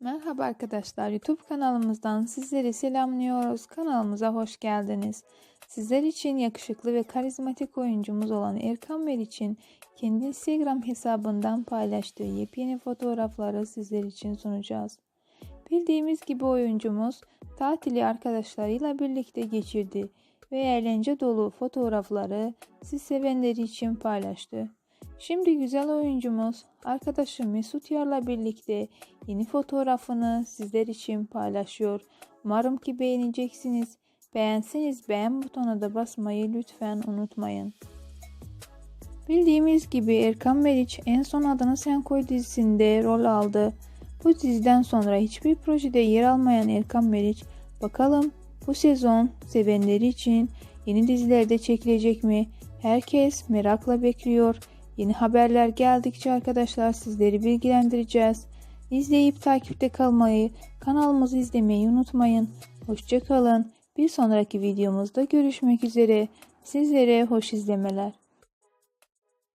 Merhaba arkadaşlar, YouTube kanalımızdan sizleri selamlıyoruz. Kanalımıza hoş geldiniz. Sizler için yakışıklı ve karizmatik oyuncumuz olan Erkan Meriç'in kendi Instagram hesabından paylaştığı yepyeni fotoğrafları sizler için sunacağız. Bildiğimiz gibi oyuncumuz tatili arkadaşlarıyla birlikte geçirdi ve eğlence dolu fotoğrafları siz sevenleri için paylaştı. Şimdi güzel oyuncumuz arkadaşı Mesut Yar'la birlikte yeni fotoğrafını sizler için paylaşıyor. Umarım ki beğeneceksiniz. Beğenseniz beğen butonuna da basmayı lütfen unutmayın. Bildiğimiz gibi Erkan Meriç en son Adını Sen Koy dizisinde rol aldı. Bu diziden sonra hiçbir projede yer almayan Erkan Meriç bakalım bu sezon sevenleri için yeni dizilerde çekilecek mi? Herkes merakla bekliyor. Yeni haberler geldikçe arkadaşlar sizleri bilgilendireceğiz. İzleyip takipte kalmayı, kanalımızı izlemeyi unutmayın. Hoşçakalın. Bir sonraki videomuzda görüşmek üzere. Sizlere hoş izlemeler.